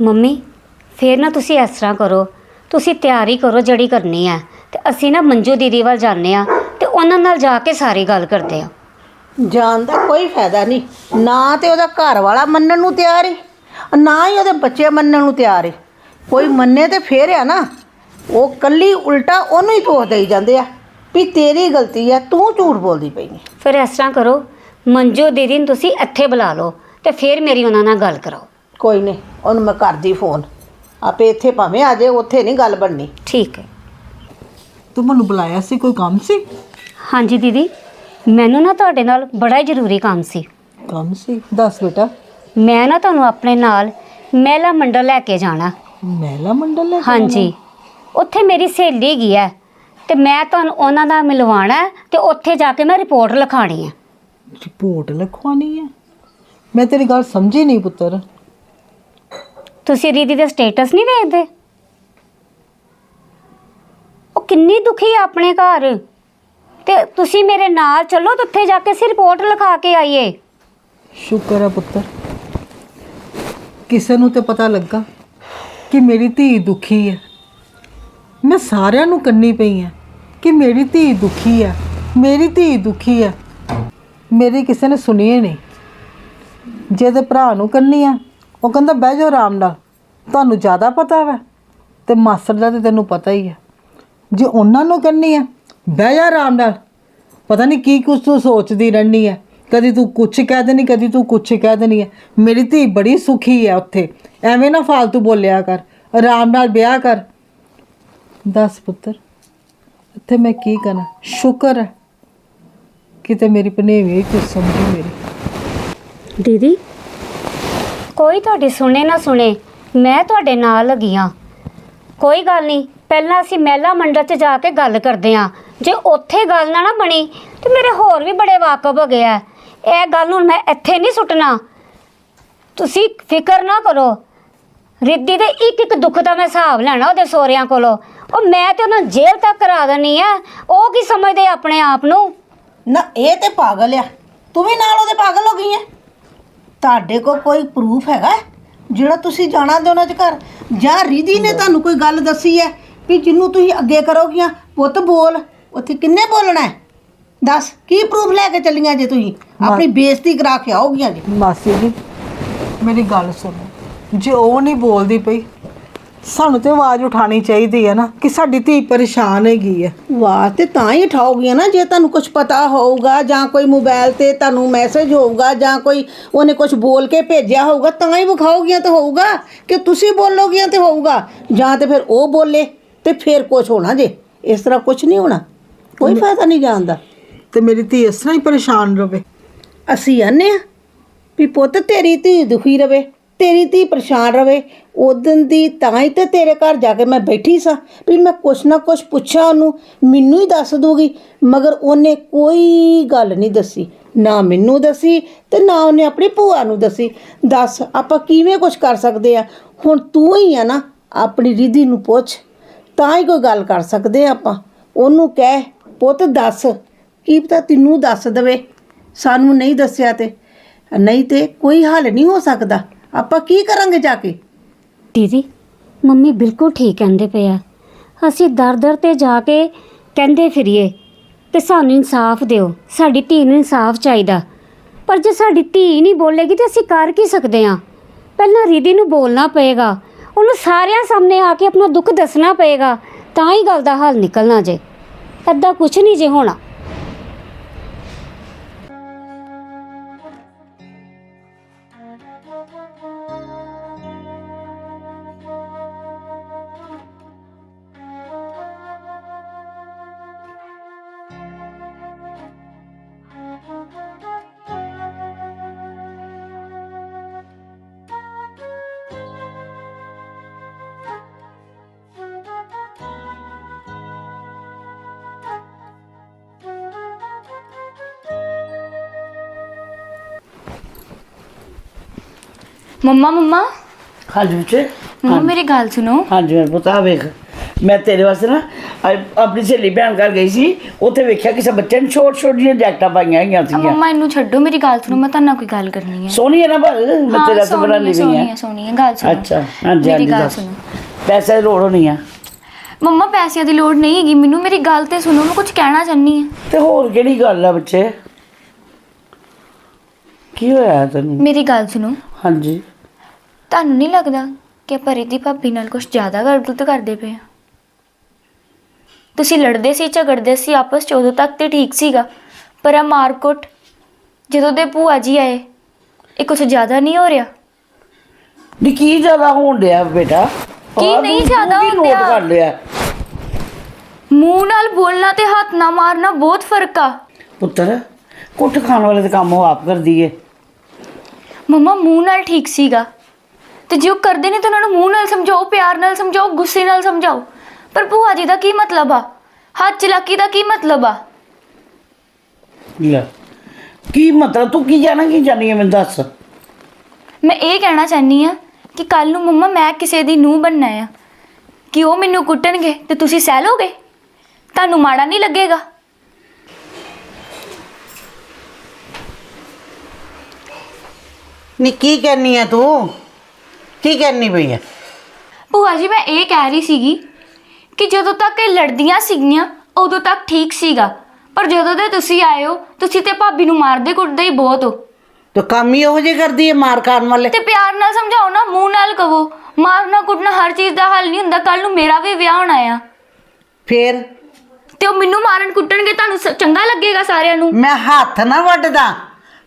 Mummy ਫੇਰ ਨਾ ਤੁਸੀਂ ਇਸ ਤਰ੍ਹਾਂ ਕਰੋ। ਤੁਸੀਂ ਤਿਆਰੀ ਕਰੋ ਜਿਹੜੀ ਕਰਨੀ ਹੈ ਤੇ ਅਸੀਂ ਨਾ ਮੰਜੂ ਦੀਦੀ ਵੱਲ ਜਾਂਦੇ ਆ ਤੇ ਉਹਨਾਂ ਨਾਲ ਜਾ ਕੇ ਸਾਰੀ ਗੱਲ ਕਰਦੇ ਆ। ਜਾਣ ਦਾ ਕੋਈ ਫਾਇਦਾ ਨਹੀਂ। ਨਾ ਤੇ ਉਹਦਾ ਘਰ ਵਾਲਾ ਮੰਨਣ ਨੂੰ ਤਿਆਰ ਹੈ ਨਾ ਹੀ ਉਹਦੇ ਬੱਚੇ ਮੰਨਣ ਨੂੰ ਤਿਆਰ ਹੈ ਕੋਈ ਮੰਨੇ ਤੇ ਫੇਰ ਆ ਨਾ। ਉਹ ਕੱਲੀ ਉਲਟਾ ਉਹਨੂੰ ਹੀ ਦੋਸ਼ ਦੇਈ ਜਾਂਦੇ ਆ ਵੀ ਤੇਰੀ ਗਲਤੀ ਆ ਤੂੰ ਝੂਠ ਬੋਲਦੀ ਪਈ ਹੈ ਫਿਰ ਇਸ ਤਰ੍ਹਾਂ ਕਰੋ ਮੰਜੂ ਦੀਦੀ ਨੂੰ ਤੁਸੀਂ ਇੱਥੇ ਬੁਲਾ ਲਓ ਤੇ ਫਿਰ ਮੇਰੀ ਉਹਨਾਂ ਨਾਲ ਗੱਲ ਕਰਾਓ। ਕੋਈ ਨਹੀਂ ਉਹਨੂੰ ਮੈਂ ਕਰਦੀ ਫੋਨ ਆਪੇ ਇੱਥੇ ਭਾਵੇਂ ਆ ਜਾਏ ਉੱਥੇ ਨਹੀਂ ਗੱਲ ਬਣਨੀ। ਠੀਕ ਹੈ। ਤੂੰ ਮੈਨੂੰ ਬੁਲਾਇਆ ਸੀ ਕੋਈ ਕੰਮ ਸੀ? ਹਾਂਜੀ ਦੀਦੀ ਮੈਨੂੰ ਨਾ ਤੁਹਾਡੇ ਨਾਲ ਬੜਾ ਹੀ ਜ਼ਰੂਰੀ ਕੰਮ ਸੀ। ਕੰਮ ਸੀ? ਦੱਸ ਬੇਟਾ। ਮੈਂ ਨਾ ਤੁਹਾਨੂੰ ਆਪਣੇ ਨਾਲ ਮਹਿਲਾ ਮੰਡਲ ਲੈ ਕੇ ਜਾਣਾ। ਮਹਿਲਾ ਮੰਡਲ ਲੈ ਕੇ ਹਾਂਜੀ। ਉੱਥੇ ਮੇਰੀ ਸਹੇਲੀ ਗਈ ਹੈ ਤੇ ਮੈਂ ਤੁਹਾਨੂੰ ਉਹਨਾਂ ਨਾਲ ਮਿਲਵਾਣਾ ਹੈ ਤੇ ਉੱਥੇ ਜਾ ਕੇ ਮੈਂ ਰਿਪੋਰਟ ਲਿਖਾਣੀ ਹੈ। ਰਿਪੋਰਟ ਲਿਖਵਾਉਣੀ ਹੈ? ਮੈਂ ਤੇਰੀ ਗੱਲ ਸਮਝੀ ਨਹੀਂ ਪੁੱਤਰ। ਤੁਸੀਂ ਦੀਦੀ ਦੇ ਸਟੇਟਸ ਨਹੀਂ ਵੇਖਦੇ ਉਹ ਕਿੰਨੀ ਦੁਖੀ ਹੈ ਆਪਣੇ ਘਰ। ਤੇ ਤੁਸੀਂ ਮੇਰੇ ਨਾਲ ਚੱਲੋ ਤੇ ਉੱਥੇ ਜਾ ਕੇ ਅਸੀਂ ਰਿਪੋਰਟ ਲਿਖਾ ਕੇ ਆਈਏ। ਸ਼ੁਕਰ ਹੈ ਪੁੱਤਰ। ਕਿਸੇ ਨੂੰ ਤੇ ਪਤਾ ਲੱਗਾ ਕਿ ਮੇਰੀ ਧੀ ਦੁਖੀ ਹੈ ਮੈਂ ਸਾਰਿਆਂ ਨੂੰ ਕੰਨੀ ਪਈ ਆ ਕਿ ਮੇਰੀ ਧੀ ਦੁਖੀ ਹੈ ਮੇਰੀ ਧੀ ਦੁਖੀ ਹੈ ਮੇਰੀ ਕਿਸੇ ਨੇ ਸੁਣੀ ਹੀ ਨਹੀਂ। ਜੇ ਭਰਾ ਨੂੰ ਕੰਨੀ ਆ ਉਹ ਕਹਿੰਦਾ, ਬਹਿ ਜਾਓ ਆਰਾਮ ਨਾਲ। ਤੁਹਾਨੂੰ ਜ਼ਿਆਦਾ ਪਤਾ ਵਾ ਤੇ ਮਾਸਟਰ ਦਾ ਤੇ ਤੈਨੂੰ ਪਤਾ ਹੀ ਹੈ ਜੇ ਉਹਨਾਂ ਨੂੰ ਕੰਨੀ ਹੈ ਬਹਿ ਜਾ ਆਰਾਮ ਨਾਲ, ਪਤਾ ਨਹੀਂ ਕੀ ਕੁਛ ਤੂੰ ਸੋਚਦੀ ਰਹਿਣੀ ਹੈ ਕਦੀ ਤੂੰ ਕੁਛ ਕਹਿ ਦੇਣੀ, ਕਦੀ ਤੂੰ ਕੁਛ ਕਹਿ ਦੇਣੀ ਹੈ ਮੇਰੀ ਧੀ ਬੜੀ ਸੁਖੀ ਹੈ ਉੱਥੇ। ਐਵੇਂ ਨਾ ਫालतू ਬੋਲਿਆ ਕਰ, ਆਰਾਮ ਨਾਲ ਵਿਆਹ ਕਰ। ਦੱਸ ਪੁੱਤਰ, ਇੱਥੇ ਮੈਂ ਕੀ ਕਰਾਂ? ਸ਼ੁਕਰ ਹੈ ਕਿਤੇ ਮੇਰੀ ਭਨੇਵੀ ਕੁਝ ਸਮਝੀ ਮੇਰੀ। ਦੀਦੀ ਕੋਈ ਤੁਹਾਡੀ ਸੁਣੇ ਨਾ ਸੁਣੇ, ਮੈਂ ਤੁਹਾਡੇ ਨਾਲ ਲੱਗੀ ਹਾਂ। ਕੋਈ ਗੱਲ ਨਹੀਂ, ਪਹਿਲਾਂ ਅਸੀਂ ਮਹਿਲਾ ਮੰਡਲ 'ਚ ਜਾ ਕੇ ਗੱਲ ਕਰਦੇ ਹਾਂ। ਜੇ ਉੱਥੇ ਗੱਲ ਨਾ ਨਾ ਬਣੀ, ਤੇ ਮੇਰੇ ਹੋਰ ਵੀ ਬੜੇ ਵਾਕਬ ਹੋ ਗਏ ਆ। ਇਹ ਗੱਲ ਨੂੰ ਮੈਂ ਇੱਥੇ ਨਹੀਂ ਸੁੱਟਣਾ। ਤੁਸੀਂ ਫਿਕਰ ਨਾ ਕਰੋ। ਰਿੱਧੀ ਦੇ ਇੱਕ ਇੱਕ ਦੁੱਖ ਦਾ ਮੈਂ ਹਿਸਾਬ ਲੈਣਾ ਉਹਦੇ ਸੋਹਰਿਆਂ ਕੋਲੋਂ। ਉਹ ਮੈਂ ਤੇ ਉਹਨਾਂ ਨੂੰ ਜੇਲ੍ਹ ਤੱਕ ਕਰਾ ਦੇਣੀ ਆ ਉਹ ਕੀ ਸਮਝਦੇ ਆਪਣੇ ਆਪ ਨੂੰ? ਨਾ, ਇਹ ਤੇ ਪਾਗਲ ਆ। ਤੂੰ ਵੀ ਨਾਲ ਉਹਦੇ ਪਾਗਲ ਹੋ ਗਈ ਹੈ ਤੁਹਾਡੇ ਕੋਲ ਕੋਈ ਪ੍ਰੂਫ ਹੈਗਾ? ਜਿਹੜਾ ਤੁਸੀਂ ਜਾਣਾ ਦੇ ਉਹਨਾਂ ਦੇ ਘਰ ਜਾਂ ਰਿਧੀ ਨੇ ਤੁਹਾਨੂੰ ਕੋਈ ਗੱਲ ਦੱਸੀ ਹੈ ਵੀ ਜਿਹਨੂੰ ਤੁਸੀਂ ਅੱਗੇ ਕਰੋਗੀਆਂ? ਪੁੱਤ ਬੋਲ ਉੱਥੇ ਕਿੰਨੇ ਬੋਲਣਾ ਹੈ? ਦੱਸ ਕੀ ਪ੍ਰੂਫ ਲੈ ਕੇ ਚੱਲੀਆਂ ਜੇ ਤੁਸੀਂ? ਆਪਣੀ ਬੇਇੱਜ਼ਤੀ ਕਰਾ ਕੇ ਆਓਗੀਆਂ ਜੀ। ਮਾਸੀ ਜੀ ਮੇਰੀ ਗੱਲ ਸੁਣੋ। ਜੇ ਉਹ ਨਹੀਂ ਬੋਲਦੀ ਪਈ ਸਾਨੂੰ ਤੇ ਆਵਾਜ਼ ਉਠਾਣੀ ਚਾਹੀਦੀ ਹੈ ਨਾ ਕਿ ਸਾਡੀ ਧੀ ਪਰੇਸ਼ਾਨ ਹੈਗੀ ਹੈ। ਵਾਹ ਤੇ ਤਾਂ ਹੀ ਉਠਾਓਗੀਆਂ ਨਾ ਜੇ ਤੁਹਾਨੂੰ ਕੁਝ ਪਤਾ ਹੋਊਗਾ ਜਾਂ ਕੋਈ ਮੋਬਾਈਲ ਤੇ ਤੁਹਾਨੂੰ ਮੈਸੇਜ ਹੋਊਗਾ ਜਾਂ ਕੋਈ ਉਹਨੇ ਕੁਝ ਬੋਲ ਕੇ ਭੇਜਿਆ ਹੋਊਗਾ ਤਾਂ ਹੀ ਵਿਖਾਓਗੀਆਂ ਤਾਂ ਹੋਊਗਾ ਕਿ ਤੁਸੀਂ ਬੋਲੋਗੀਆਂ ਤੇ ਹੋਊਗਾ। ਜਾਂ ਤੇ ਫਿਰ ਉਹ ਬੋਲੇ ਤੇ ਫਿਰ ਕੁਝ ਹੋਣਾ ਜੇ। ਇਸ ਤਰ੍ਹਾਂ ਕੁਝ ਨਹੀਂ ਹੋਣਾ। ਕੋਈ ਫਾਇਦਾ ਨਹੀਂ ਜਾਣਦਾ ਤੇ ਮੇਰੀ ਧੀ ਇਸ ਤਰ੍ਹਾਂ ਹੀ ਪਰੇਸ਼ਾਨ ਰਵੇ। ਅਸੀਂ ਆਨੇ ਆ ਵੀ ਪੁੱਤ ਤੇਰੀ ਧੀ ਦੁਖੀ ਰਵੇ। ਤੇਰੀ ਧੀ ਪਰੇਸ਼ਾਨ ਰਵੇ ਉਦੋਂ ਦੀ ਤਾਂ ਹੀ ਤੇ ਤੇਰੇ ਘਰ ਜਾ ਕੇ ਮੈਂ ਬੈਠੀ ਸਾਂ। ਵੀ ਮੈਂ ਕੁਛ ਨਾ ਕੁਛ ਪੁੱਛਾਂ ਉਹਨੂੰ, ਮੈਨੂੰ ਹੀ ਦੱਸ ਦੂਗੀ ਮਗਰ ਉਹਨੇ ਕੋਈ ਗੱਲ ਨਹੀਂ ਦੱਸੀ। ਨਾ ਮੈਨੂੰ ਦੱਸੀ ਤੇ ਨਾ ਉਹਨੇ ਆਪਣੀ ਭੂਆ ਨੂੰ ਦੱਸੀ। ਦੱਸ, ਆਪਾਂ ਕਿਵੇਂ ਕੁਛ ਕਰ ਸਕਦੇ ਆ? ਹੁਣ ਤੂੰ ਹੀ ਆ ਨਾ, ਆਪਣੀ ਰਿਧੀ ਨੂੰ ਪੁੱਛ। ਤਾਂ ਹੀ ਕੋਈ ਗੱਲ ਕਰ ਸਕਦੇ ਆ ਆਪਾਂ। ਉਹਨੂੰ ਕਹਿ, ਪੁੱਤ ਦੱਸ, ਕੀ ਪਤਾ ਤੈਨੂੰ ਦੱਸ ਦਵੇ। ਸਾਨੂੰ ਨਹੀਂ ਦੱਸਿਆ ਤੇ। ਨਹੀਂ ਤੇ ਕੋਈ ਹੱਲ ਨਹੀਂ ਹੋ ਸਕਦਾ। ਆਪਾਂ ਕੀ ਕਰਾਂਗੇ ਜਾ ਕੇ? ਦੀਦੀ, ਮੰਮੀ ਬਿਲਕੁਲ ਠੀਕ ਕਹਿੰਦੇ ਪਏ ਆ। ਅਸੀਂ ਦਰ ਦਰ ਤੇ ਜਾ ਕੇ ਕਹਿੰਦੇ ਫਿਰੀਏ ਕਿ ਸਾਨੂੰ ਇਨਸਾਫ ਦਿਓ, ਸਾਡੀ ਧੀ ਨੂੰ ਇਨਸਾਫ ਚਾਹੀਦਾ। ਪਰ ਜੇ ਸਾਡੀ ਧੀ ਨਹੀਂ ਬੋਲੇਗੀ ਤੇ ਅਸੀਂ ਕਰ ਕੀ ਸਕਦੇ ਆ? ਪਹਿਲਾਂ ਰਿਧੀ ਨੂੰ ਬੋਲਣਾ ਪਏਗਾ, ਉਹਨੂੰ ਸਾਰਿਆਂ ਸਾਹਮਣੇ ਆ ਕੇ ਆਪਣਾ ਦੁੱਖ ਦੱਸਣਾ ਪਏਗਾ, ਤਾਂ ਹੀ ਗੱਲ ਦਾ ਹੱਲ ਨਿਕਲਣਾ ਜੇ। ਐਦਾਂ ਕੁਝ ਨਹੀਂ ਜੇ ਹੋਣਾ। ਮੰਮਾ ਮੰਮਾ। ਹਾਂਜੀ ਬੱਚੇ? ਮੰਮਾ ਮੇਰੀ ਗੱਲ ਸੁਣੋ। ਹਾਂਜੀ ਮੈਂ ਪਤਾ ਵੇਖ। ਮੈਂ ਤੇਰੇ ਵਾਸਤੇ ਨਾ ਅੱਜ ਆਪਣੀ ਸਹੇਲੀ ਭੈਣ ਘਰ ਗਈ ਸੀ। ਉੱਥੇ ਵੇਖਿਆ ਕਿਸੇ ਬੱਚੇ ਨੇ ਛੋਟ ਛੋਟੀਆਂ ਜੈਕਟਾਂ ਪਾਈਆਂ ਹੋਈਆਂ ਆ ਸੀਗੀਆਂ। ਮੰਮਾ ਇਹਨੂੰ ਛੱਡੋ ਮੇਰੀ ਗੱਲ ਸੁਣੋ ਮੈਂ ਤੁਹਾਡੇ ਨਾਲ ਕੋਈ ਗੱਲ ਕਰਨੀ ਹੈ। ਸੋਹਣੀ ਹੈ ਨਾ ਪਰ ਮੈਂ ਤੇਰਾ ਤਾਂ ਬਣਾ ਲਈ ਸੋਹਣੀ ਹੈ। ਸੋਹਣੀ ਹੈ ਗੱਲ ਸੁਣੋ। ਅੱਛਾ ਹਾਂਜੀ ਮੇਰੀ ਗੱਲ ਸੁਣੋ। ਪੈਸੇ ਦੀ ਲੋੜ ਹੋਣੀ ਆ। ਮੰਮਾ ਪੈਸਿਆਂ ਦੀ ਲੋੜ ਨਹੀਂ ਹੈਗੀ ਮੈਨੂੰ ਮੇਰੀ ਗੱਲ ਤੇ ਸੁਣੋ ਮੈਂ ਕੁਝ ਕਹਿਣਾ ਚਾਹਨੀ ਹਾਂ। ਤੇ ਹੋਰ ਕਿਹੜੀ ਗੱਲ ਆ ਬੱਚੇ? ਕੀ ਹੋਇਆ ਤੈਨੂੰ? ਮੇਰੀ ਗੱਲ ਸੁਣੋ। ਹਾਂਜੀ। ਤੁਹਾਨੂੰ ਨਹੀਂ ਲੱਗਦਾ ਕਿ ਆਪਾਂ ਰਿੱਧੀ ਭਾਬੀ ਨਾਲ ਕੁਝ ਜ਼ਿਆਦਾ ਗਲਤ ਕਰਦੇ ਪਏ ਆ ਤੁਸੀਂ ਲੜਦੇ ਸੀ ਝਗੜਦੇ ਸੀ ਆਪਸ ਚ ਉਦੋਂ ਤੱਕ ਤੇ ਠੀਕ ਸੀਗਾ ਪਰ ਆ ਮਾਰਕੁੱਟ ਜਦੋਂ ਦੇ ਭੂਆ ਜੀ ਆਏ ਇਹ ਕੁਝ ਜ਼ਿਆਦਾ ਨਹੀਂ ਹੋ ਰਿਹਾ? ਨੀ ਕੀ ਜ਼ਿਆਦਾ ਹੋਣ ਡਿਆ ਬੇਟਾ? ਕੀ ਆਹ ਨਹੀਂ ਤੂੰ- ਜ਼ਿਆਦਾ ਤੂੰ ਕੀ ਹੋਣ ਨੋਟ ਡਿਆ? ਕਰ ਲਿਆ। ਮੂੰਹ ਨਾਲ ਬੋਲਣਾ ਤੇ ਹੱਥ ਨਾਲ ਮਾਰਨਾ ਬਹੁਤ ਫ਼ਰਕ ਆ। ਪੁੱਤਰ ਕੁੱਟ ਖਾਣ ਵਾਲੇ ਤੇ ਕੰਮ ਉਹ ਆਪ ਕਰਦੀ ਏ। ਮੰਮਾ ਮੂੰਹ ਨਾਲ ਠੀਕ ਸੀਗਾ। ਤੇ ਜੇ ਉਹ ਕਰਦੇ ਨੇ ਤਾਂ ਉਹਨਾਂ ਨੂੰ ਮੂੰਹ ਨਾਲ ਸਮਝਾਓ ਪਿਆਰ ਨਾਲ ਸਮਝਾਓ ਗੁੱਸੇ ਨਾਲ ਸਮਝਾਓ। ਪਰ ਭੂਆ ਜੀ ਦਾ ਕੀ ਮਤਲਬ ਆ? ਹੱਥ ਚਲਾਕੀ ਦਾ ਕੀ ਮਤਲਬ ਆ? ਲੈ ਕੀ ਮਤਲਬ? ਤੂੰ ਕੀ ਜਾਣਾ ਕੀ ਜਾਣੀ ਹੈ ਮੈਨੂੰ ਦੱਸ। ਮੈਂ ਇਹ ਕਹਿਣਾ ਚਾਹਨੀ ਆ ਕਿ ਕੱਲ ਨੂੰ ਮੰਮਾ ਮੈਂ ਕਿਸੇ ਦੀ ਨੂੰਹ ਬਣਨਾ ਆ। ਕਿ ਉਹ ਮੈਨੂੰ ਕੁੱਟਣਗੇ ਤੇ ਤੁਸੀਂ ਸਹਿ ਲੋਗੇ? ਤੁਹਾਨੂੰ ਮਾੜਾ ਨਹੀਂ ਲੱਗੇਗਾ? ਨੀ ਕੀ ਕਰਨੀ ਆ ਤੂੰ? ਕੀ ਕਰਨੀ ਪਈ ਆ? ਭੂਆ ਜੀ ਮੈਂ ਇਹ ਕਹਿ ਰਹੀ ਸੀਗੀ ਕਿ ਜਦੋਂ ਤੱਕ ਇਹ ਲੜਦੀਆਂ ਸੀਗੀਆਂ ਉਦੋਂ ਤੱਕ ਠੀਕ ਸੀਗਾ। ਪਰ ਜਦੋਂ ਦੇ ਤੁਸੀਂ ਆਏ ਹੋ ਤੁਸੀਂ ਤੇ ਭਾਬੀ ਨੂੰ ਮਾਰਦੇ ਕੁੱਟਦੇ ਹੀ ਬਹੁਤ ਹੋ। ਤੂੰ ਕੰਮ ਹੀ ਉਹੋ ਜਿਹੇ ਕਰਦੀ ਹੈ ਮਾਰ ਖਾਣ ਵਾਲੇ? ਤੇ ਪਿਆਰ ਨਾਲ ਸਮਝਾਓ ਨਾ ਮੂੰਹ ਨਾਲ ਕਹੋ ਮਾਰਨਾ ਕੁੱਟਣਾ ਹਰ ਚੀਜ਼ ਦਾ ਹੱਲ ਨਹੀਂ ਹੁੰਦਾ ਕੱਲ ਨੂੰ ਮੇਰਾ ਵੀ ਵਿਆਹ ਹੋਣਾ ਆ। ਫੇਰ? ਤੇ ਉਹ ਮੈਨੂੰ ਮਾਰਨ ਕੁੱਟਣਗੇ ਤੁਹਾਨੂੰ ਸ- ਚੰਗਾ ਲੱਗੇਗਾ ਸਾਰਿਆਂ ਨੂੰ? ਮੈਂ ਹੱਥ ਨਾ ਵੱਢਦਾ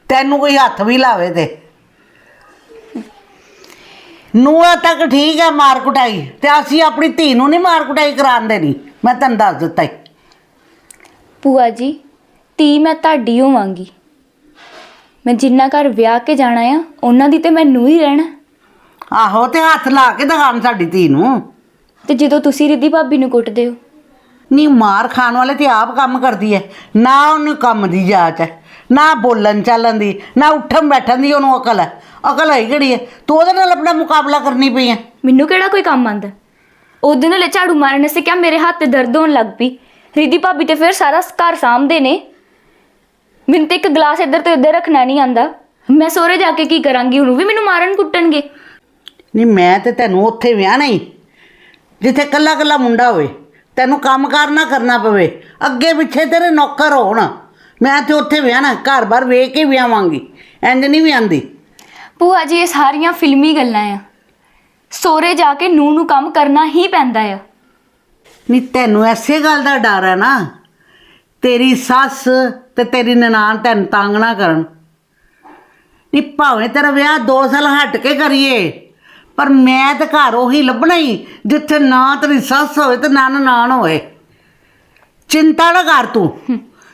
ਤੈਨੂੰ ਕੋਈ ਹੱਥ ਵੀ ਲਾਵੇ ਤੇ। ਨੂਆ ਤੱਕ ਠੀਕ ਹੈ ਮਾਰ ਕੁਟਾਈ ਤੇ ਅਸੀਂ ਆਪਣੀ ਧੀ ਨੂੰ ਨਹੀਂ ਮਾਰ ਕੁਟਾਈ ਕਰਾਉਣ ਦੇਣੀ। ਮੈਂ ਤੈਨੂੰ ਦੱਸ ਦਿੱਤਾ ਈ। ਭੂਆ ਜੀ ਤੀ ਮੈਂ ਤੁਹਾਡੀ ਹੋਵਾਂਗੀ। ਮੈਂ ਜਿੰਨਾ ਘਰ ਵਿਆਹ ਕੇ ਜਾਣਾ ਆ ਉਹਨਾਂ ਦੀ ਤੇ ਮੈਨੂੰ ਹੀ ਰਹਿਣਾ। ਆਹੋ ਤੇ ਹੱਥ ਲਾ ਕੇ ਦਿਖਾਣ ਸਾਡੀ ਧੀ ਨੂੰ। ਤੇ ਜਦੋਂ ਤੁਸੀਂ ਰਿੱਧੀ ਭਾਬੀ ਨੂੰ ਕੁੱਟਦੇ ਹੋ? ਨਹੀਂ ਮਾਰ ਖਾਣ ਵਾਲੇ ਤੇ ਆਪ ਕੰਮ ਕਰਦੀ ਹੈ ਨਾ ਉਹਨੂੰ ਕੰਮ ਦੀ ਜਾਚ ਹੈ ਨਾ ਬੋਲਣ ਚਾਲਣ ਦੀ ਨਾ ਉੱਠਣ ਬੈਠਣ ਦੀ ਉਹਨੂੰ ਅਕਲ ਹੈ। ਅਕਲ ਹੈ ਕਿਹੜੀ ਹੈ? ਤੂੰ ਉਹਦੇ ਨਾਲ ਆਪਣਾ ਮੁਕਾਬਲਾ ਕਰਨੀ ਪਈ ਹੈ। ਮੈਨੂੰ ਕਿਹੜਾ ਕੋਈ ਕੰਮ ਆਂਦਾ ਉਹਦੇ ਨਾਲੇ ਝਾੜੂ ਮਾਰਨ ਸੇ ਕਿਹਾ ਮੇਰੇ ਹੱਥ ਤੇ ਦਰਦ ਹੋਣ ਲੱਗ ਪਈ। ਰਿੱਧੀ ਭਾਬੀ ਤੇ ਫਿਰ ਸਾਰਾ ਘਰ ਸਾਂਭਦੇ ਨੇ। ਮੈਨੂੰ ਤੇ ਇੱਕ ਗਲਾਸ ਇੱਧਰ ਤੋਂ ਇੱਧਰ ਰੱਖਣਾ ਨਹੀਂ ਆਂਦਾ ਮੈਂ ਸੋਹਰੇ ਜਾ ਕੇ ਕੀ ਕਰਾਂਗੀ? ਉਹਨੂੰ ਵੀ ਮੈਨੂੰ ਮਾਰਨ ਕੁੱਟਣਗੇ। ਨਹੀਂ ਮੈਂ ਤੇ ਤੈਨੂੰ ਉੱਥੇ ਵਿਆਹਣਾ ਹੀ ਜਿੱਥੇ ਕੱਲਾ ਕੱਲਾ ਮੁੰਡਾ ਹੋਵੇ ਤੈਨੂੰ ਕੰਮ ਕਾਰ ਨਾ ਕਰਨਾ ਪਵੇ। ਅੱਗੇ ਪਿੱਛੇ ਤੇਰੇ ਨੌਕਰ ਹੋਣ। ਮੈਂ ਤੇ ਉੱਥੇ ਵਿਆਹਣਾ ਘਰ-ਬਾਰ ਵੇਖ ਕੇ ਵਿਆਹਾਂਗੀ। ਇੰਜ ਨਹੀਂ ਵਿਆਂਦੀ ਭੂਆ ਜੀ ਇਹ ਸਾਰੀਆਂ ਫਿਲਮੀ ਗੱਲਾਂ ਆ। ਸੋਹਰੇ ਜਾ ਕੇ ਨੂੰ ਨੂੰ ਕੰਮ ਕਰਨਾ ਹੀ ਪੈਂਦਾ ਆ। ਨਹੀਂ ਤੈਨੂੰ ਐਸੇ ਗੱਲ ਦਾ ਡਰ ਹੈ ਨਾ। ਤੇਰੀ ਸੱਸ ਤੇ ਤੇਰੀ ਨਨਾਣ ਤੈਨੂੰ ਤੰਗ ਨਾ ਕਰਨ। ਨਹੀਂ ਭਾਵੇਂ ਤੇਰਾ ਵਿਆਹ 2 ਸਾਲ ਹਟ ਕੇ ਕਰੀਏ ਪਰ ਮੈਂ ਤੇ ਘਰ ਉਹੀ ਲੱਭਣਾ ਹੀ ਜਿੱਥੇ ਨਾ ਤੇਰੀ ਸੱਸ ਹੋਵੇ ਤੇ ਨਾ ਨਨਾਣ ਹੋਵੇ। ਚਿੰਤਾ ਨਾ ਕਰ ਤੂੰ।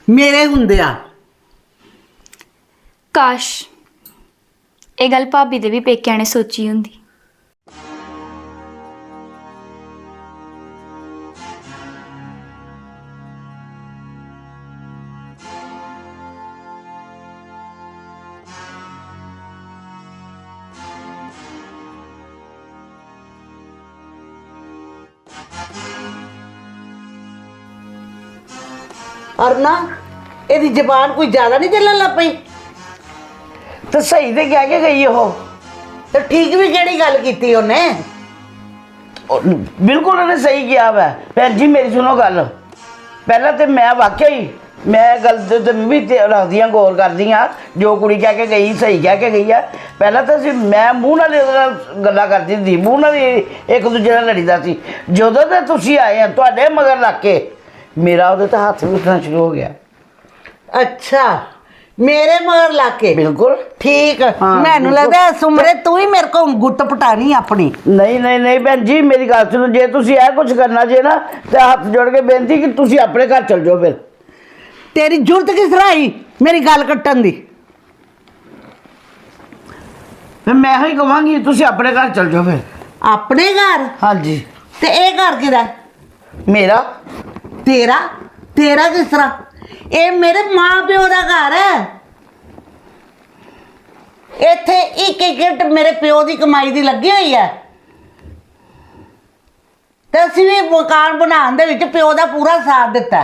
ਮੇਰੇ ਹੁੰਦੇ ਆ। ਕਾਸ਼ ਇਹ ਗੱਲ ਭਾਬੀ ਦੇ ਵੀ ਪੇਕਿਆਂ ਨੇ ਸੋਚੀ ਹੁੰਦੀ। ਔਰ ਨਾ, ਇਹਦੀ ਜ਼ਬਾਨ ਕੋਈ ਜ਼ਿਆਦਾ ਨਹੀਂ ਚੱਲਣ ਲੱਗ ਪਈ। ਤੇ ਸਹੀ ਤੇ ਕਹਿ ਕੇ ਗਈ ਉਹ। ਤੇ ਠੀਕ ਵੀ ਕਿਹੜੀ ਗੱਲ ਕੀਤੀ ਉਹਨੇ? ਉਹ, ਬਿਲਕੁਲ ਉਹਨੇ ਸਹੀ ਕਿਹਾ ਵਾ। ਭੈਣ ਜੀ, ਮੇਰੀ ਸੁਣੋ ਗੱਲ। ਪਹਿਲਾਂ ਤੇ ਮੈਂ ਵਾਕਿਆ ਹੀ, ਮੈਂ ਗੱਲ ਤੇ ਤੇ ਵੀ ਤੇ ਰੱਖਦੀਆਂ, ਗੌਰ ਕਰਦੀਆਂ। ਜੋ ਕੁੜੀ ਕਹਿ ਕੇ ਗਈ, ਸਹੀ ਕਹਿ ਕੇ ਗਈ ਆ। ਪਹਿਲਾਂ ਤਾਂ ਸੀ ਮੈਂ ਮੂੰਹ ਨਾਲ ਇਹਦੇ ਨਾਲ ਗੱਲਾਂ ਕਰਦੀ ਸੀ। ਮੂੰਹ ਨਾਲ ਹੀ ਇੱਕ ਦੂਜੇ ਨਾਲ ਲੜੀਦਾ ਸੀ। ਜਦੋਂ ਤੇ ਤੁਸੀਂ ਆਏ ਆ, ਤੁਹਾਡੇ ਮਗਰ ਲੱਗ ਕੇ ਮੇਰਾ ਉਹਦੇ ਤੇ ਹੱਥ ਵੀ ਉੱਠਣਾ ਸ਼ੁਰੂ ਹੋ ਗਿਆ। ਅੱਛਾ ਮੇਰੇ ਮਗਰ ਲਾ ਕੇ। ਬਿਲਕੁਲ। ਠੀਕ ਹਾਂ, ਮੈਨੂੰ ਬਿਲਕੁਲ। ਲੱਗਦਾ ਸੁਮਰੇ ਤੂੰ ਹੀ ਮੇਰੇ ਕੋਲ ਗੁੱਟ ਪਟਾਣੀ ਆਪਣੀ। ਨਹੀਂ ਨਹੀਂ ਨਹੀਂ ਭੈਣ ਜੀ ਮੇਰੀ ਗੱਲ ਸੁਣੋ ਜੇ ਤੁਸੀਂ ਇਹ ਕੁਝ ਕਰਨਾ ਜੇ ਨਾ ਤੇ ਹੱਥ ਜੋੜ ਕੇ ਬੇਨਤੀ ਕਿ ਤੁਸੀਂ ਆਪਣੇ ਘਰ ਚਲ ਜਾਓ ਫਿਰ। ਤੇਰੀ ਜ਼ਰੂਰਤ ਕਿਸ ਤਰ੍ਹਾਂ ਆਈ? ਮੇਰੀ ਗੱਲ ਕੱਟਣ ਦੀ। ਫਿਰ ਮੈਂ ਹੀ ਕਵਾਂਗੀ ਤੁਸੀਂ ਆਪਣੇ ਘਰ ਚਲ ਜਾਓ ਫਿਰ। ਆਪਣੇ ਘਰ? ਹਾਂਜੀ। ਤੇ ਇਹ ਘਰ ਕਿਹਦਾ ਮੇਰਾ? ਤੇਰਾ ਤੇਰਾ ਕਿਸ ਤਰ੍ਹਾਂ? ਇਹ ਮੇਰੇ ਮਾਂ ਪਿਓ ਦਾ ਘਰ ਹੈ। ਇੱਥੇ ਇੱਕ ਇੱਕ ਇੱਟ ਮੇਰੇ ਪਿਓ ਦੀ ਕਮਾਈ ਦੀ ਲੱਗੀ ਹੋਈ ਹੈ। ਤੇ ਅਸੀਂ ਵੀ ਮਕਾਨ ਬਣਾਉਣ ਦੇ ਵਿੱਚ ਪਿਓ ਦਾ ਪੂਰਾ ਸਾਥ ਦਿੱਤਾ।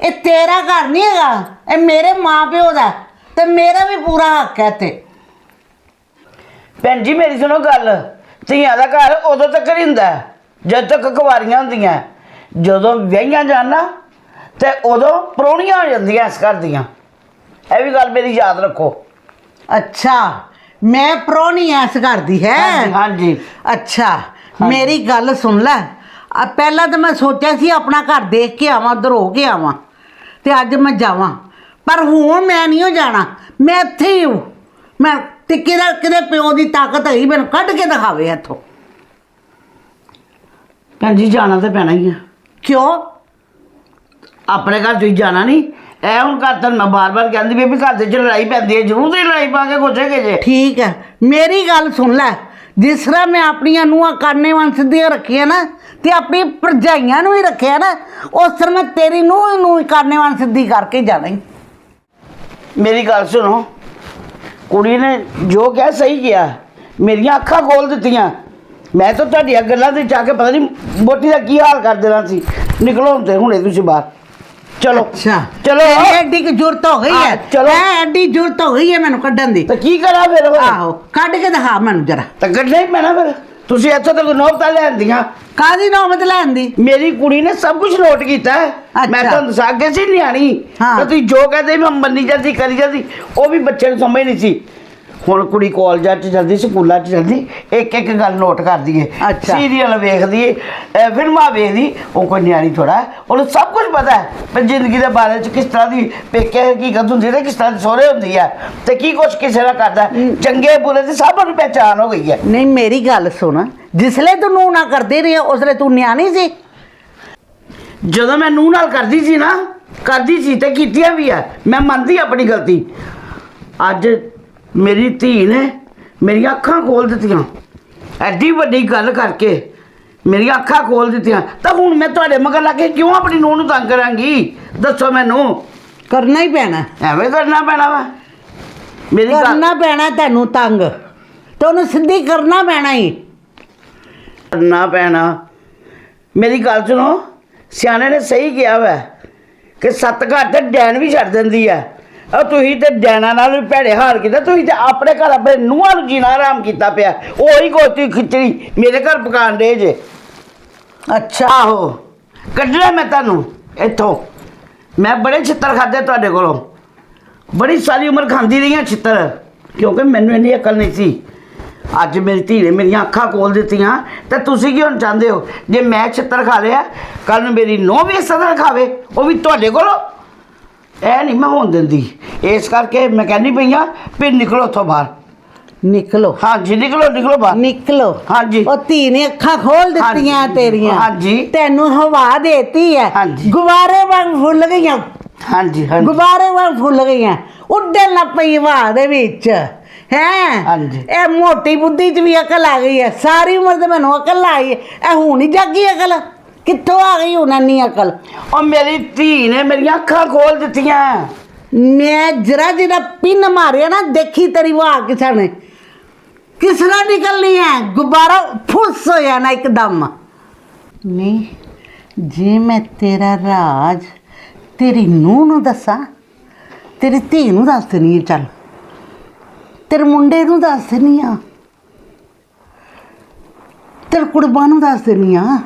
ਇਹ ਤੇਰਾ ਘਰ ਨਹੀਂ ਹੈਗਾ ਇਹ ਮੇਰੇ ਮਾਂ ਪਿਓ ਦਾ। ਤੇ ਮੇਰਾ ਵੀ ਪੂਰਾ ਹੱਕ ਹੈ ਤੇ ਭੈਣ ਜੀ ਮੇਰੀ ਸੁਣੋ ਗੱਲ। ਧੀਆਂ ਦਾ ਘਰ ਉਦੋਂ ਤੱਕ ਹੀ ਹੁੰਦਾ ਹੈ, ਜਦ ਤੱਕ ਕੁਵਾਰੀਆਂ ਹੁੰਦੀਆਂ ਜਦੋਂ ਵਿਆਹੀਆਂ ਜਾਣਾ ਤੇ ਉਦੋਂ ਪ੍ਰਾਹੁਣੀਆਂ ਹੋ ਜਾਂਦੀਆਂ ਇਸ ਘਰ ਦੀਆਂ। ਇਹ ਵੀ ਗੱਲ ਮੇਰੀ ਯਾਦ ਰੱਖੋ। ਅੱਛਾ ਮੈਂ ਪ੍ਰਾਹੁਣੀ ਐ ਇਸ ਘਰ ਦੀ ਹੈ? ਹਾਂਜੀ ਹਾਂਜੀ। ਅੱਛਾ ਮੇਰੀ ਗੱਲ ਸੁਣ ਲੈ। ਆ ਪਹਿਲਾਂ ਤਾਂ ਮੈਂ ਸੋਚਿਆ ਸੀ ਆਪਣਾ ਘਰ ਦੇਖ ਕੇ ਆਵਾਂ ਉਧਰ ਹੋ ਕੇ ਆਵਾਂ ਤੇ ਅੱਜ ਮੈਂ ਜਾਵਾਂ। ਪਰ ਹੁਣ ਮੈਂ ਨਹੀਂ ਹੋ ਜਾਣਾ ਮੈਂ ਇੱਥੇ ਹੀ ਹੂੰ। ਮੈਂ ਤੇ ਕਿਹਦਾ ਕਿਹਦੇ ਪਿਓ ਦੀ ਤਾਕਤ ਹੈਗੀ ਮੈਨੂੰ ਕੱਢ ਕੇ ਦਿਖਾਵੇ ਇੱਥੋਂ। ਭੈਣ ਜੀ ਜਾਣਾ ਤੇ ਪੈਣਾ ਹੀ ਆ। ਕਿਉਂ? ਆਪਣੇ ਘਰ ਤੁਸੀਂ ਜਾਣਾ ਨਹੀਂ ਐ ਹੁਣ ਘਰ ਤਾਂ ਮੈਂ ਬਾਰ-ਬਾਰ ਕਹਿੰਦੀ ਵੀ ਵੀ ਘਰ ਦੇ ਚ ਲੜਾਈ ਪੈਂਦੀ ਹੈ ਜ਼ਰੂਰ ਤੇ ਲੜਾਈ ਪਾ ਕੇ ਖੋਜੇਗੇ ਜੇ। ਠੀਕ ਹੈ। ਮੇਰੀ ਗੱਲ ਸੁਣ ਲੈ। ਜਿਸ ਤਰ੍ਹਾਂ ਮੈਂ ਆਪਣੀਆਂ ਨੂੰਹਾਂ ਕਰਨੇ ਵੰਸ ਦੀਆਂ ਰੱਖੀਆਂ ਨਾ ਤੇ ਆਪਣੀ ਭਰਜਾਈਆਂ ਨੂੰ ਵੀ ਰੱਖਿਆ ਨਾ ਉਸ ਤਰ੍ਹਾਂ ਮੈਂ ਤੇਰੀ ਨੂੰਹ ਨੂੰ ਕਰਨੇ ਵੰਸ ਦੀ ਕਰਕੇ ਜਾਣਾ ਹੀ ਮੇਰੀ ਗੱਲ ਸੁਣੋ। ਕੁੜੀ ਨੇ ਜੋ ਕਿਹਾ ਸਹੀ ਕਿਹਾ। ਮੇਰੀਆਂ ਅੱਖਾਂ ਖੋਲ ਦਿੱਤੀਆਂ। ਮੈਂ ਤਾਂ ਤੁਹਾਡੀਆਂ ਗੱਲਾਂ ਤੇ ਜਾ ਕੇ ਪਤਾ ਨਹੀਂ ਮੋਟੀ ਦਾ ਕੀ ਹਾਲ ਕਰ ਦੇਣਾ ਸੀ। ਨਿਕਲੋ ਹੁਣ ਤੇ ਹੁਣੇ ਤੁਸੀਂ ਬਾਹਰ। ਚਲੋ। ਅੱਛਾ। ਚਲੋ। ਤੇਰੀ ਐਡੀ ਕਿ ਜ਼ਰੂਰਤ ਹੋ ਗਈ ਹੈ ਚਲੋ। ਐ ਐਡੀ ਜ਼ਰੂਰਤ ਹੋ ਗਈ ਹੈ ਮੈਨੂੰ ਕੱਢਣ ਦੀ। ਤਾਂ ਕੀ ਕਰਾਂ ਫਿਰ? ਆਹੋ ਕੱਢ ਕੇ ਦਿਖਾ ਮੈਨੂੰ ਜਰਾ। ਤਾਂ ਕੱਢਣਾ ਹੀ ਪੈਣਾ ਫਿਰ। ਤੁਸੀਂ ਇੱਥੋਂ ਤੱਕ ਨੌਬਤਾਂ ਲੈਂਦੀਆਂ ਕਾਦੀ ਨੌਬਤ ਲੈਣ ਦੀ? ਮੇਰੀ ਕੁੜੀ ਨੇ ਸਭ ਕੁਝ ਨੋਟ ਕੀਤਾ ਮੈਂ। ਤੁਹਾਨੂੰ ਦੱਸਾਂ ਅੱਗੇ ਸੀ ਨਿਆਣੀ। ਤਾਂ ਤੁਸੀਂ ਜੋ ਕਹਦੇ ਮੈਂ ਮੰਨੀ ਜਾਂਦੀ ਕਰੀ ਜਾਂਦੀ ਉਹ ਵੀ ਬੱਚੇ ਨੂੰ ਸਮਝ ਨਹੀਂ ਸੀ। ਹੁਣ ਕੁੜੀ ਕਾਲਜਾਂ 'ਚ ਜਾਂਦੀ ਸਕੂਲਾਂ 'ਚ ਜਾਂਦੀ ਇੱਕ ਇੱਕ ਗੱਲ ਨੋਟ ਕਰਦੀ ਏ ਅੱਛਾ। ਸੀਰੀਅਲ ਵੇਖਦੀ ਏ ਅਹ ਫਿਲਮਾਂ ਵੇਖਦੀ ਉਹ ਕੋਈ ਨਿਆਣੀ ਥੋੜਾ ਉਹਨੂੰ ਸਭ ਕੁਝ ਪਤਾ ਹੈ ਪਰ ਜ਼ਿੰਦਗੀ ਦੇ ਬਾਰੇ 'ਚ ਕਿਸ ਤਰ੍ਹਾਂ ਦੀ ਪੇਕੇ ਹਕੀਕਤ ਹੁੰਦੀ ਹੈ ਕਿਸ ਤਰ੍ਹਾਂ ਦੀ ਸੋਹਰੇ ਹੁੰਦੀ ਹੈ ਤੇ ਕੀ ਕੁਝ ਕਿਸੇ ਨਾਲ ਕਰਦਾ ਹੈ। ਚੰਗੇ ਬੁਰੇ ਦੀ ਸਭ ਨੂੰ ਪਹਿਚਾਨ ਹੋ ਗਈ ਹੈ। ਨਹੀਂ ਮੇਰੀ ਗੱਲ ਸੁਣ ਜਿਸਲੇ ਤੂੰ ਨੂੰ ਨਾ ਕਰਦੇ ਰਹੀ ਉਸਲੇ ਤੂੰ ਨਿਆਣੀ ਸੀ। ਜਦੋਂ ਮੈਂ ਨੂੰਹ ਨਾਲ ਕਰਦੀ ਸੀ ਨਾ ਕਰਦੀ ਸੀ ਤੇ ਕੀਤੀਆਂ ਵੀ ਆ ਮੈਂ ਮੰਨਦੀ ਆਪਣੀ ਗਲਤੀ। ਅੱਜ ਮੇਰੀ ਧੀ ਨੇ ਮੇਰੀਆਂ ਅੱਖਾਂ ਖੋਲ ਦਿੱਤੀਆਂ। ਐਡੀ ਵੱਡੀ ਗੱਲ ਕਰਕੇ ਮੇਰੀਆਂ ਅੱਖਾਂ ਖੋਲ ਦਿੱਤੀਆਂ। ਤਾਂ ਹੁਣ ਮੈਂ ਤੁਹਾਡੇ ਮਗਰ ਲੱਗ ਕੇ ਕਿਉਂ ਆਪਣੀ ਨੂੰਹ ਨੂੰ ਤੰਗ ਕਰਾਂਗੀ? ਦੱਸੋ ਮੈਨੂੰ। ਕਰਨਾ ਹੀ ਪੈਣਾ। ਐਵੇਂ ਕਰਨਾ ਪੈਣਾ ਵਾ। ਮੇਰੀ ਗੱਲ ਕਰਨਾ ਪੈਣਾ ਤੈਨੂੰ ਤੰਗ। ਤੇ ਉਹਨੂੰ ਸਿੱਧੀ ਕਰਨਾ ਪੈਣਾ ਹੀ ਕਰਨਾ ਪੈਣਾ। ਮੇਰੀ ਗੱਲ ਸੁਣੋ। ਸਿਆਣੇ ਨੇ ਸਹੀ ਕਿਹਾ ਵਾ ਕਿ ਸੱਤ ਘਰ ਤੇ ਡੈਣ ਵੀ ਛੱਡ ਦਿੰਦੀ ਆ। ਆ ਤੁਸੀਂ ਤੇ ਡੈਣਾ ਨਾਲ ਵੀ ਭੈੜੇ ਹਾਲ ਕੀਤਾ, ਤੁਸੀਂ ਤੇ ਆਪਣੇ ਘਰ ਆਪਣੇ ਨੂੰਹਾਂ ਨੂੰ ਜੀਣਾ ਆਰਾਮ ਕੀਤਾ ਪਿਆ। ਉਹੀ ਕੋਤੀ ਖਿਚੜੀ ਮੇਰੇ ਘਰ ਪਕਾਣ ਦੇ ਜੇ। ਅੱਛਾ, ਆਹੋ। ਕੱਢਣਾ ਮੈਂ ਤੁਹਾਨੂੰ, ਇੱਥੋਂ। ਮੈਂ ਬੜੇ ਛਿੱਤਰ ਖਾਦੇ ਤੁਹਾਡੇ ਕੋਲੋਂ। ਬੜੀ ਸਾਰੀ ਉਮਰ ਖਾਂਦੀ ਰਹੀ ਹਾਂ ਛਿੱਤਰ, ਕਿਉਂਕਿ ਮੈਨੂੰ ਇੰਨੀ ਅਕਲ ਨਹੀਂ ਸੀ। ਅੱਜ ਮੇਰੀ ਧੀ ਨੇ ਮੇਰੀਆਂ ਅੱਖਾਂ ਖੋਲ ਦਿੱਤੀਆਂ, ਤੇ ਤੁਸੀਂ ਕੀ ਹੁਣ ਚਾਹੁੰਦੇ ਹੋ? ਜੇ ਮੈਂ ਛਿੱਤਰ ਖਾ ਲਿਆ ਕੱਲ ਨੂੰ ਮੇਰੀ ਨੂੰਹ ਵੀ ਇਸ ਤਰ੍ਹਾਂ ਖਾਵੇ, ਉਹ ਵੀ ਤੁਹਾਡੇ ਕੋਲੋਂ? ਇਹ ਨਹੀਂ ਮੈਂ ਹੋਣ ਦਿੰਦੀ। ਇਸ ਕਰਕੇ ਮੈਂ ਕਹਿੰਦੀ ਪਈ ਆ ਵੀ ਨਿਕਲੋ ਉੱਥੋਂ ਬਾਹਰ। ਨਿਕਲੋ। ਹਾਂਜੀ ਨਿਕਲੋ ਨਿਕਲੋ ਬਾਹਰ। ਨਿਕਲੋ। ਹਾਂਜੀ। ਉਹ ਧੀ ਨੇ ਅੱਖਾਂ ਖੋਲ ਦਿੱਤੀਆਂ ਹਾਂਜੀ। ਤੇਰੀਆਂ। ਹਾਂਜੀ। ਤੈਨੂੰ ਹਵਾ ਦੇਤੀ ਹੈ ਹਾਂਜੀ। ਗੁਬਾਰੇ ਵਾਂਗ ਫੁੱਲ ਗਈਆਂ। ਹਾਂਜੀ ਹਾਂਜੀ। ਗੁਬਾਰੇ ਵਾਂਗ ਫੁੱਲ ਗਈਆਂ। ਉੱਡਣ ਲੱਗ ਪਈ ਹਵਾ ਦੇ ਵਿੱਚ। ਹੈ? ਹਾਂਜੀ। ਇਹ ਮੋਟੀ ਬੁੱਧੀ 'ਚ ਵੀ ਅਕਲ ਆ ਗਈ ਹੈ ਸਾਰੀ ਉਮਰ ਤੇ ਮੈਨੂੰ ਅਕਲ ਆਈ ਹੈ ਇਹ ਹੁਣ ਹੀ ਜਾਗੀ ਅਕਲ। ਕਿੱਥੋਂ ਆ ਗਈ ਹੁਣ ਇੰਨੀ ਅਕਲ? ਉਹ ਮੇਰੀ ਧੀ ਨੇ ਮੇਰੀਆਂ ਅੱਖਾਂ ਖੋਲ ਦਿੱਤੀਆਂ। ਮੈਂ ਜਰਾ ਜਿਹੜਾ ਪਿੰਨ ਮਾਰਿਆ ਨਾ ਦੇਖੀ ਤੇਰੀ ਵਾਹ ਕਿਸੇ ਨੇ। ਕਿਸ ਤਰ੍ਹਾਂ ਨਿਕਲਣੀ ਹੈ। ਗੁਬਾਰਾ ਫੁੱਸ ਹੋ ਜਾਣਾ ਇੱਕਦਮ। ਨਹੀਂ ਜੇ ਮੈਂ ਤੇਰਾ ਰਾਜ ਤੇਰੀ ਨੂੰਹ ਨੂੰ ਦੱਸਾਂ ਤੇਰੀ ਧੀ ਨੂੰ ਦੱਸ ਦੇਣੀ ਹੈ ਚੱਲ। ਤੇਰੇ ਮੁੰਡੇ ਨੂੰ ਦੱਸ ਦੇਣੀ ਆ ਤੇਰੇ ਕੁੜਬਾਂ ਨੂੰ ਦੱਸ ਦੇਣੀ ਆ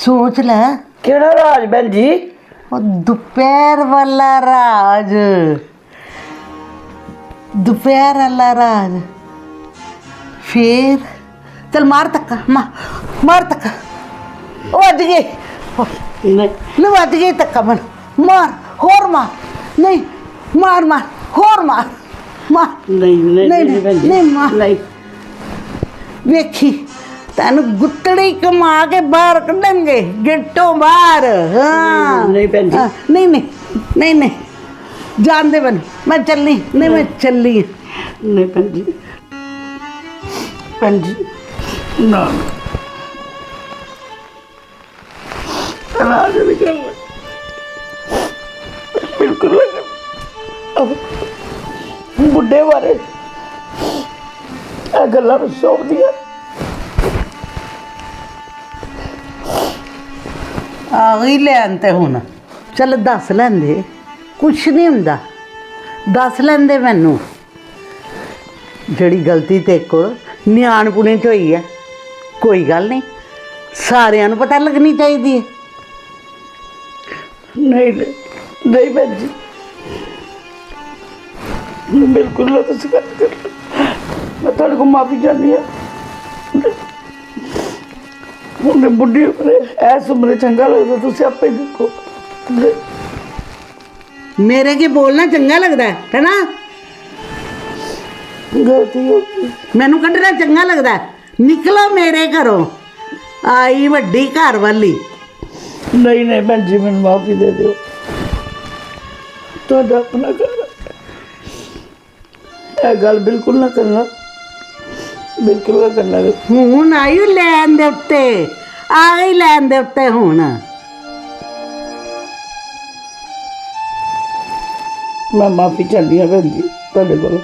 ਸੋਚ ਲੈ। ਕਿਹੜਾ ਰਾਜ ਭੈਣ ਜੀ? ਉਹ ਦੁਪਹਿਰ ਵਾਲਾ ਰਾਜ। ਦੁਪਹਿਰ ਵਾਲਾ ਰਾਜ। ਫੇਰ ਚਲ ਮਾਰ ਤੱਕ ਮਾਰ ਤੱਕ ਉਹ ਵੱਜ ਗਈ ਨਹੀਂ। ਵੱਜ ਗਈ ਤੱਕ ਮਨ ਮਾਰ ਹੋਰ ਮਾਰ। ਨਹੀਂ ਮਾਰ ਮਾਰ ਹੋਰ ਮਾਰ। ਮਾਰ। ਨਹੀਂ ਨਹੀਂ ਨਹੀਂ, ਨਹੀਂ ਭੈਣ ਜੀ। ਨਹੀਂ, ਮਾਂ। ਨਹੀਂ। ਵੇਖੀ। ਤੈਨੂੰ ਗੁੱਤੜੀ ਕਮਾ ਕੇ ਬਾਹਰ ਕੱਢਣਗੇ ਗੇਟੋਂ ਬਾਹਰ ਹਾਂ। ਨਹੀਂ ਭੈਣ ਜੀ। ਹਾਂ, ਨਹੀਂ ਨਹੀਂ ਨਹੀਂ ਨਹੀਂ। ਜਾਣਦੇ ਬਨ ਮੈਂ ਚੱਲੀ ਨਹੀਂ ਮੈਂ ਚੱਲੀ। ਨਹੀਂ ਭੈਣ ਜੀ। ਭੈਣ ਜੀ ਨਾ। ਰਾਜ ਵੀ ਕਰ ਬਿਲਕੁਲ ਬੁੱਢੇ ਬਾਰੇ ਇਹ ਗੱਲਾਂ ਨੂੰ ਆ ਗਈ ਲੈਣ ਤੇ ਹੁਣ। ਚੱਲ ਦੱਸ ਲੈਂਦੇ, ਕੁਛ ਨਹੀਂ ਹੁੰਦਾ। ਦੱਸ ਲੈਂਦੇ ਮੈਨੂੰ। ਜਿਹੜੀ ਗਲਤੀ ਤੇ ਕੋ ਨਿਆਣਪੁਣੇ ਚ ਹੋਈ ਹੈ, ਕੋਈ ਗੱਲ ਨਹੀਂ। ਸਾਰਿਆਂ ਨੂੰ ਪਤਾ ਲੱਗਣੀ ਚਾਹੀਦੀ ਹੈ। ਨਹੀਂ ਨਹੀਂ ਨਹੀਂ ਭੈਣ ਜੀ। ਬਿਲਕੁਲ ਨਾ ਤੁਸੀਂ ਗੱਲ ਕਰ ਮੈਂ ਤੁਹਾਡੇ ਕੋਲ ਮਾਫੀ ਚਾਹੁੰਦੀ ਹਾਂ। ਹੁਣ ਬੁੱਢੀ ਉਮਰੇ ਐਸ ਉਮਰੇ ਚੰਗਾ ਲੱਗਦਾ ਤੁਸੀਂ ਆਪੇ ਦੇਖੋ। ਮੇਰੇ ਕੀ ਬੋਲਣਾ ਚੰਗਾ ਲੱਗਦਾ ਹੈ ਹੈਨਾ ਗਲਤੀ ਹੋ ਗਈ। ਮੈਨੂੰ ਕੱਢਣਾ ਚੰਗਾ ਲੱਗਦਾ ਹੈ। ਨਿਕਲੋ ਮੇਰੇ ਘਰੋਂ ਆਈ ਵੱਡੀ ਘਰ ਵਾਲੀ। ਨਹੀਂ ਨਹੀਂ ਭੈਣ ਜੀ ਮੈਨੂੰ ਮਾਫੀ ਦੇ ਦਿਓ। ਤੁਹਾਡਾ ਆਪਣਾ ਘਰ ਹੈ। ਇਹ ਗੱਲ ਬਿਲਕੁਲ ਨਾ ਕਰਨਾ। ਬਿਲਕੁਲ ਹੁਣ ਆਈ ਓ ਲੈਣ ਦੇ ਉੱਤੇ ਆ ਗਈ ਲੈਣ ਦੇ ਉੱਤੇ ਹੁਣ। ਮੈਂ ਮਾਫੀ ਚਾਹੁੰਦੀ ਹਾਂ ਭੈਣ ਜੀ ਤੁਹਾਡੇ ਕੋਲ।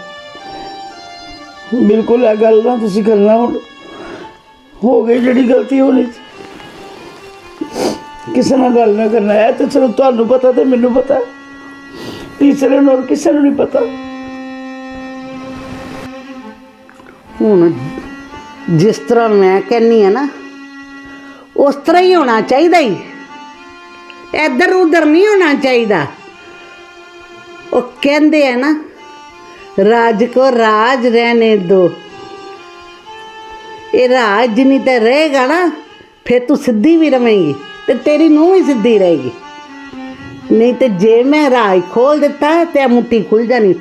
ਬਿਲਕੁਲ ਇਹ ਗੱਲ ਨਾ ਤੁਸੀਂ ਕਰਨਾ ਹੁਣ। ਹੋ ਗਈ ਜਿਹੜੀ ਗਲਤੀ ਹੋਣੀ ਸੀ। ਕਿਸੇ ਨਾਲ ਗੱਲ ਨਾ ਕਰਨਾ ਹੈ ਤੇ ਚਲੋ ਤੁਹਾਨੂੰ ਪਤਾ ਤੇ ਮੈਨੂੰ ਪਤਾ। ਤੀਸਰੇ ਨੂੰ ਹੋਰ ਕਿਸੇ ਨੂੰ ਨਹੀਂ ਪਤਾ। ਹੁਣ ਜਿਸ ਤਰ੍ਹਾਂ ਮੈਂ ਕਹਿੰਨੀ ਆ ਨਾ, ਉਸ ਤਰ੍ਹਾਂ ਹੀ ਹੋਣਾ ਚਾਹੀਦਾ ਹੀ ਇੱਧਰ ਉਧਰ ਨਹੀਂ ਹੋਣਾ ਚਾਹੀਦਾ। ਉਹ ਕਹਿੰਦੇ ਆ ਨਾ, ਰਾਜ ਕੋ ਰਾਜ ਰਹਿਣੇ ਦੋ। ਇਹ ਰਾਜ ਜਿੰਨੀ ਤੇ ਰਹੇਗਾ ਨਾ, ਫਿਰ ਤੂੰ ਸਿੱਧੀ ਵੀ ਰਵੇਂਗੀ ਤੇ ਤੇਰੀ ਨੂੰਹ ਵੀ ਸਿੱਧੀ ਰਹੇਗੀ। ਨਹੀਂ ਤੇ ਜੇ ਮੈਂ ਰਾਜ ਖੋਲ ਦਿੱਤਾ ਤੇ ਇਹ ਮੁੱਠੀ ਖੁੱਲ ਜਾਣੀ।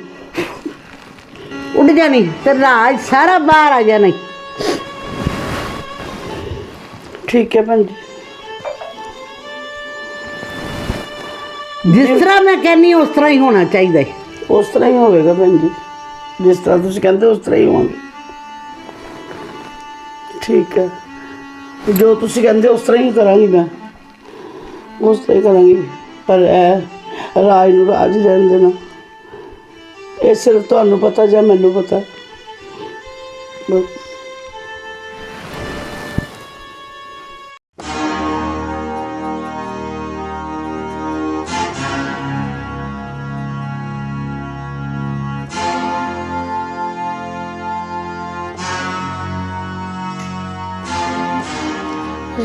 ਉੱਡ ਜਾਣੀ ਤੇ ਰਾਜ ਸਾਰਾ ਬਾਹਰ ਆ ਜਾਣਾ। ਠੀਕ ਹੈ ਭੈਣ ਜੀ। ਜਿਸ ਤਰ੍ਹਾਂ ਮੈਂ ਕਹਿੰਨੀ ਉਸ ਤਰ੍ਹਾਂ ਹੀ ਹੋਣਾ ਚਾਹੀਦਾ ਹੈ ਉਸ ਤਰ੍ਹਾਂ ਹੀ ਹੋਵੇਗਾ ਭੈਣ ਜੀ। ਜਿਸ ਤਰ੍ਹਾਂ ਤੁਸੀਂ ਕਹਿੰਦੇ ਉਸ ਤਰ੍ਹਾਂ ਹੀ ਹੋਵਾਂਗੇ। ਠੀਕ ਹੈ। ਜੋ ਤੁਸੀਂ ਕਹਿੰਦੇ ਉਸ ਤਰ੍ਹਾਂ ਹੀ ਕਰਾਂਗੀ ਮੈਂ। ਉਸ ਤਰ੍ਹਾਂ ਹੀ ਕਰਾਂਗੀ। ਪਰ ਰਾਜ ਨੂੰ ਰਾਜ ਰਹਿਣ ਦੇਣਾ। ਇਹ ਸਿਰਫ ਤੁਹਾਨੂੰ ਪਤਾ ਜਾਂ ਮੈਨੂੰ ਪਤਾ? ਬਸ।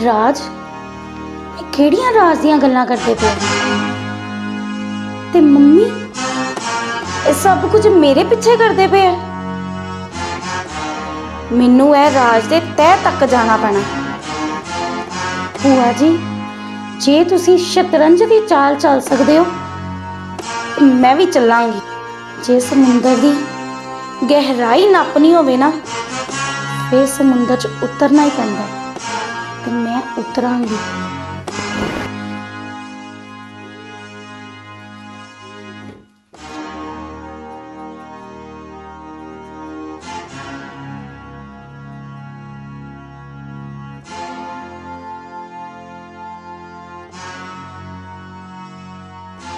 ਰਾਜ, ਇਹ ਕਿਹੜੀਆਂ ਰਾਜ ਦੀਆਂ ਗੱਲਾਂ ਕਰਦੇ ਪਏ ਹੋ? ਤੇ ਮੰਮੀ? ਇਹ ਸਭ ਕੁਝ ਮੇਰੇ ਪਿੱਛੇ ਕਰਦੇ ਪਏ ਆ। ਮੈਨੂੰ ਇਹ ਰਾਜ ਦੇ ਤਹਿ ਤੱਕ ਜਾਣਾ ਪੈਣਾ। ਭੂਆ ਜੀ, ਜੇ ਤੁਸੀਂ ਸ਼ਤਰੰਜ ਦੀ ਚਾਲ ਚੱਲ ਸਕਦੇ ਹੋ, ਮੈਂ ਵੀ ਚੱਲਾਂਗੀ। ਜੇ ਸਮੁੰਦਰ ਦੀ ਗਹਿਰਾਈ ਨਾਪਣੀ ਹੋਵੇ ਨਾ, ਫਿਰ ਸਮੁੰਦਰ 'ਚ ਉਤਰਨਾ ਹੀ ਪੈਂਦਾ ਹੈ ਤੇ ਮੈਂ ਉਤਰਾਂਗੀ।